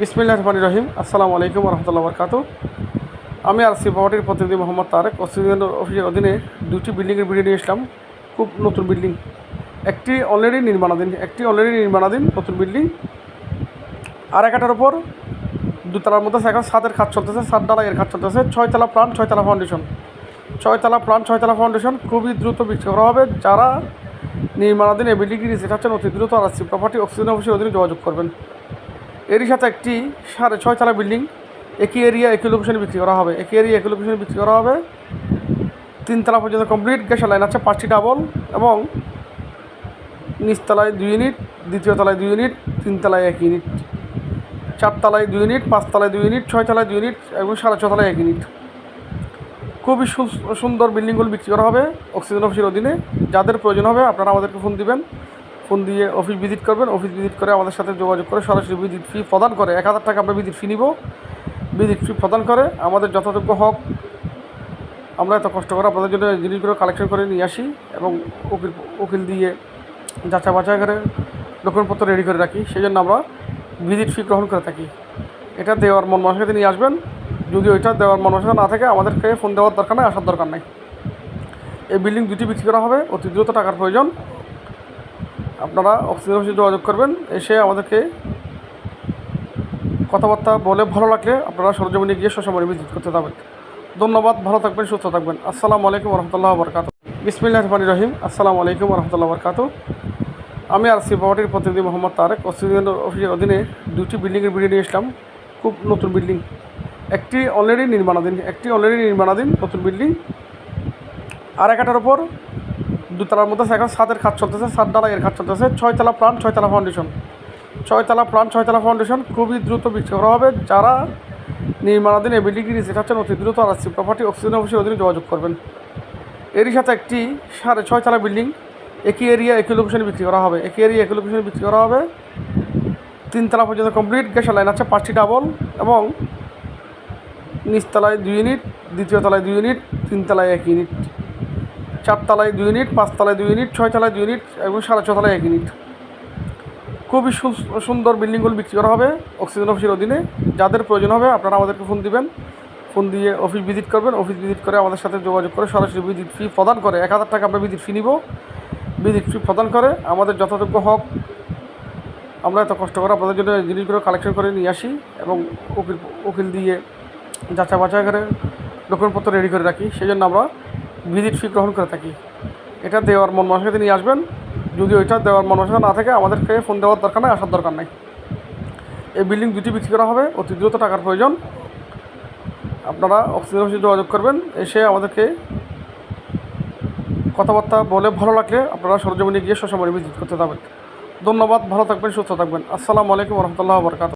বিসমিল্লাহ রহমান রহিম। আসসালামু আলাইকুম রহমতুল্লাহ বরকাত আমি আর সি প্রপার্টির প্রতিনিধি মোহাম্মদ তারেক। অস্ট্রেলিয়ান অফিসের অধীনে দুটি বিল্ডিংয়ের ভিডিও নিয়ে এসলাম খুব নতুন বিল্ডিং একটি অলরেডি নির্মাণাধীন, একটি অলরেডি নির্মাণাধীন নতুন বিল্ডিং আর একটার ওপর দুতলার মধ্যে এখন সাতের কাজ চলতেছে সাত ডালাইয়ের কাজ চলতেছে। ছয়তলা প্লান ছয়তলা ফাউন্ডেশন ছয়তলা প্লান ছয়তলা ফাউন্ডেশন খুবই দ্রুত বিক্রি করা হবে। যারা নির্মাণাধীন এই বিল্ডিংটি নিচে চাচ্ছেন, অতি দ্রুত আর প্রপার্টি অক্সিজেন অফিসের অধীনে যোগাযোগ করবেন। এরই সাথে একটি সাড়ে ছয়তলা বিল্ডিং, একই এরিয়া একই লোকেশনে বিক্রি করা হবে। একই এরিয়া একই লোকেশনে বিক্রি করা হবে। তিনতলা পর্যন্ত কমপ্লিট গ্যাসের লাইন আছে পাঁচটি ডাবল এবং নিচতলায় দুই ইউনিট দ্বিতীয় তলায় দুই ইউনিট তিনতলায় এক ইউনিট চারতলায় দুই ইউনিট পাঁচতলায় দুই ইউনিট ছয়তলায় দুই ইউনিট এবং সাড়ে ছতলায় এক ইউনিট খুবই সুন্দর বিল্ডিংগুলো বিক্রি করা হবে অক্সিজেন অফিসের অধীনে। যাদের প্রয়োজন হবে আপনারা আমাদেরকে ফোন দিবেন। ফোন দিয়ে অফিস ভিজিট করবেন। অফিস ভিজিট করে আমাদের সাথে যোগাযোগ করে সরাসরি ভিজিট ফি প্রদান করে। এক হাজার টাকা আমরা ভিজিট ফি নিব। ভিজিট ফি প্রদান করে। আমাদের যথাযোগ্য হক আমরা এত কষ্ট করে আপনাদের জন্য জিনিসগুলো কালেকশন করে নিয়ে আসি এবং উকিল উকিল দিয়ে যাচা বাছাই করে ডকুমেন্টপত্র রেডি করে রাখি। সেই জন্য আমরা ভিজিট ফি গ্রহণ করে থাকি। এটা দেওয়ার মন মানসিকতা নিয়ে আসবেন। যদি ওইটা দেওয়ার মন মানসিকতা না থাকে, আমাদেরকে ফোন দেওয়ার দরকার নেই, আসার দরকার নেই। এই বিল্ডিং দুটি বিক্রি করা হবে। অতি দ্রুত টাকার প্রয়োজন। আপনারা অক্সিজেন অফিসে যোগাযোগ করবেন, এসে আমাদেরকে কথাবার্তা বলে ভালো লাগলে আপনারা সরজমিনে গিয়ে সসময় ভিজিট করতে যাবেন। ধন্যবাদ, ভালো থাকবেন, সুস্থ থাকবেন। আসসালামু আলাইকুম রহমতুল্লাহ বরকাত বিসমিল্লাহ রহমান রহিম। আসসালামু আলাইকুম রহমতুল্লাহ বরকাত আমি আর সি প্রতিনিধি মোহাম্মদ তারেক। অস্ট্রেলিয়ান অফিসের অধীনে দুটি বিল্ডিংয়ের ভিডিও নিয়ে এসলাম খুব নতুন বিল্ডিং। একটি অলরেডি নির্মাণাধীন, একটি অলরেডি নির্মাণাধীন নতুন বিল্ডিং। আর একটার ওপর দুতলার মধ্যে এখন সাতের কাজ চলতেছে, সাত ডালাইয়ের কাজ চলতেছে, ছয়তলা প্লান ছয়তলা ফাউন্ডেশন ছয়তলা প্লান ছয়তলা ফাউন্ডেশন খুবই দ্রুত বিক্রি করা হবে যারা নির্মাণাধীন এই বিল্ডিংটি নিচে চাচ্ছেন অতি দ্রুত আর সি প্রপার্টি অক্সিজেন অফিসের অধীনে যোগাযোগ করবেন। এরই সাথে একটি সাড়ে ছয়তলা বিল্ডিং একই এরিয়া একই লোকেশনে বিক্রি করা হবে। একই এরিয়া একই লোকেশনে বিক্রি করা হবে। তিনতলা পর্যন্ত কমপ্লিট গ্যাসের লাইন আছে, পাঁচটি ডাবল এবং নিচতলায় দুই ইউনিট দ্বিতীয় তলায় দুই ইউনিট তিনতলায় এক ইউনিট চারতলায় দুই ইউনিট পাঁচতলায় দুই ইউনিট ছয়তলায় দুই ইউনিট এবং সাড়ে ছতলায় এক ইউনিট খুবই সুন্দর বিল্ডিংগুলো বিক্রি করা হবে অক্সিজেন অফিসের অধীনে। যাদের প্রয়োজন হবে আপনারা আমাদেরকে ফোন দিবেন। ফোন দিয়ে অফিস ভিজিট করবেন। অফিস ভিজিট করে আমাদের সাথে যোগাযোগ করে সরাসরি ভিজিট ফি প্রদান করে। এক হাজার টাকা আমরা ভিজিট ফি নিব। ভিজিট ফি প্রদান করে। আমাদের যথাযোগ্য হক, আমরা এত কষ্ট করে আপনাদের জন্য জিনিসগুলো কালেকশন করে নিয়ে আসি এবং উকিল উকিল দিয়ে যাচা বাছাই করে ডকুমেন্টপত্র রেডি করে রাখি। সেই জন্য আমরা ভিজিট ফি গ্রহণ করে থাকি। এটা দেওয়ার মন মানসিকতা নিয়ে আসবেন। যদি ওইটা দেওয়ার মন মানসিকতা না থাকে, আমাদেরকে ফোন দেওয়ার দরকার নেই, আসার দরকার নেই। এই বিল্ডিং দুটি বিক্রি করা হবে, অতি দ্রুত টাকার প্রয়োজন। আপনারা অক্সিজেন অফিসে যোগাযোগ করবেন, এসে আমাদেরকে কথাবার্তা বলে ভালো লাগলে আপনারা সরজমিনে গিয়ে সসময় ভিজিট করতে যাবেন ধন্যবাদ, ভালো থাকবেন, সুস্থ থাকবেন। আসসালামু আলাইকুম রহমতুল্লাহ বরকাত